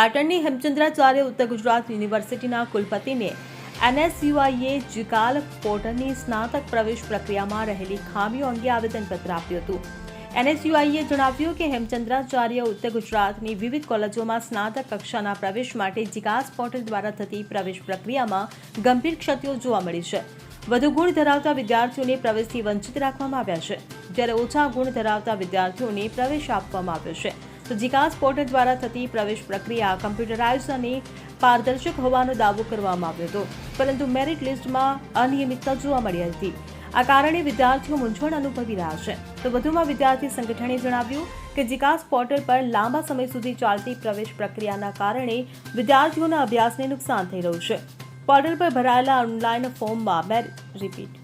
પાટણની હેમચંદ્રાચાર્ય ઉત્તર ગુજરાત યુનિવર્સિટીના કુલપતિને એનએસયુઆઈએ જીકાલ પોર્ટલની સ્નાતક પ્રવેશ પ્રક્રિયામાં રહેલી ખામીઓ અંગે આવેદનપત્ર આપ્યું હતું. એનએસયુઆઈએ જણાવ્યું કે હેમચંદ્રાચાર્ય ઉત્તર ગુજરાતની વિવિધ કોલેજોમાં સ્નાતક કક્ષાના પ્રવેશ માટે જીકાસ પોર્ટલ દ્વારા થતી પ્રવેશ પ્રક્રિયામાં ગંભીર ક્ષતિઓ જોવા મળી છે. વધુ ગુણ ધરાવતા વિદ્યાર્થીઓને પ્રવેશથી વંચિત રાખવામાં આવ્યા છે. જ્યારે ઓછા ગુણ ધરાવતા વિદ્યાર્થીઓને પ્રવેશ આપવામાં આવ્યો છે. તો જીકાસ પોર્ટલ દ્વારા થતી પ્રવેશ પ્રક્રિયા કમ્પ્યુટરાઇઝ અને પારદર્શક હોવાનો દાવો કરવામાં આવ્યો હતો. પરંતુ મેરિટ લિસ્ટમાં અનિયમિતતા જોવા મળી હતી. આ કારણે વિદ્યાર્થીઓ મૂંઝવણ અનુભવી રહ્યા છે. તો વધુમાં વિદ્યાર્થી સંગઠને જણાવ્યું કે જીકાસ પોર્ટલ પર લાંબા સમય સુધી ચાલતી પ્રવેશ પ્રક્રિયાના કારણે વિદ્યાર્થીઓના અભ્યાસને નુકસાન થઈ રહ્યું છે. પોર્ટલ પર ભરાયેલા ઓનલાઈન ફોર્મમાં મેરિટ, રિપીટ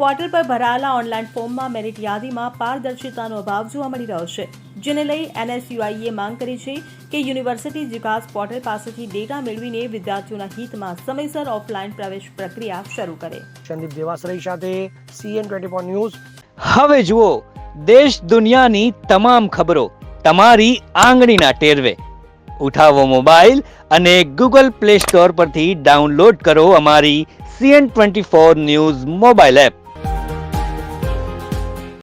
પોર્ટલ પર ભરાયેલા ઓનલાઈન ફોર્મમાં મેરિટ યાદીમાં પારદર્શિતાનો અભાવ જોવા મળી રહ્યો છે જેને લઈ એનએસયુઆઈએ માંગ કરી છે કે યુનિવર્સિટી વિકાસ પોર્ટલ પાસેથી ડેટા મેળવીને વિદ્યાર્થીઓના હિતમાં સમયસર ઓફલાઈન પ્રવેશ પ્રક્રિયા શરૂ કરે. સંદીપ દેવાસરી સાથે સીએન ટ્વેન્ટી ફોર ન્યૂઝ હવે જુઓ દેશ દુનિયાની તમામ ખબરો તમારી આંગળીના ટેરવે. ઉઠાવો મોબાઈલ અને ગૂગલ પ્લે સ્ટોર પરથી ડાઉનલોડ કરો અમારી CN twenty four news mobile app.